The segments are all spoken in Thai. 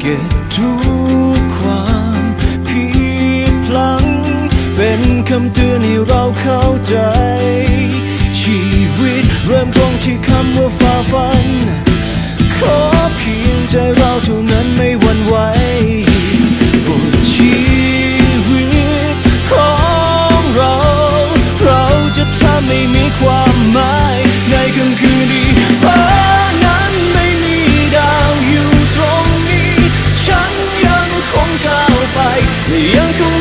เก็บทุกความผิดพลัง เป็นคำเตือนให้เราเข้าใจ ชีวิตเริ่มต้น 告白，你眼中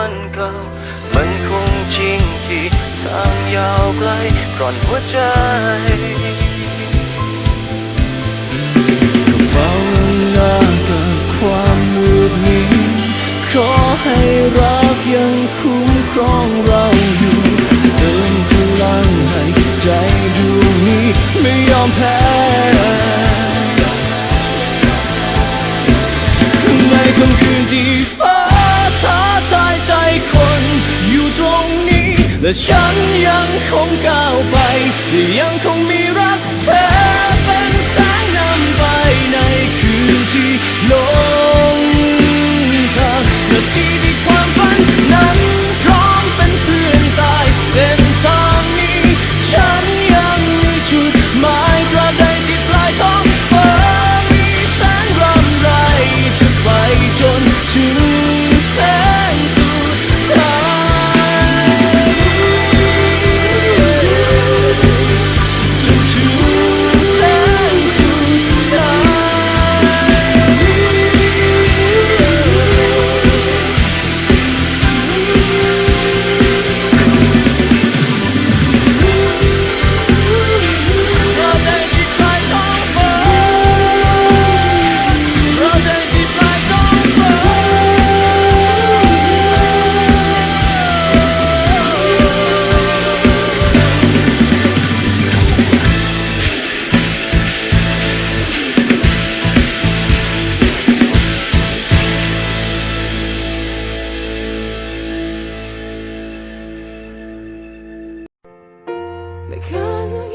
อนเก่ามันคงจริงที่ทางยาวไกลกร่อนหัวใจก็เฝ้าหน้ากับความมืดมิดขอให้รักยังคุ้มครองเราอยู่เติมพลังให้ใจดูนี้ไม่ยอมแพ้ และฉันยังคงก้าวไปและยังคงมีรักเธอเป็นแสงนำไปในคืนที่ because of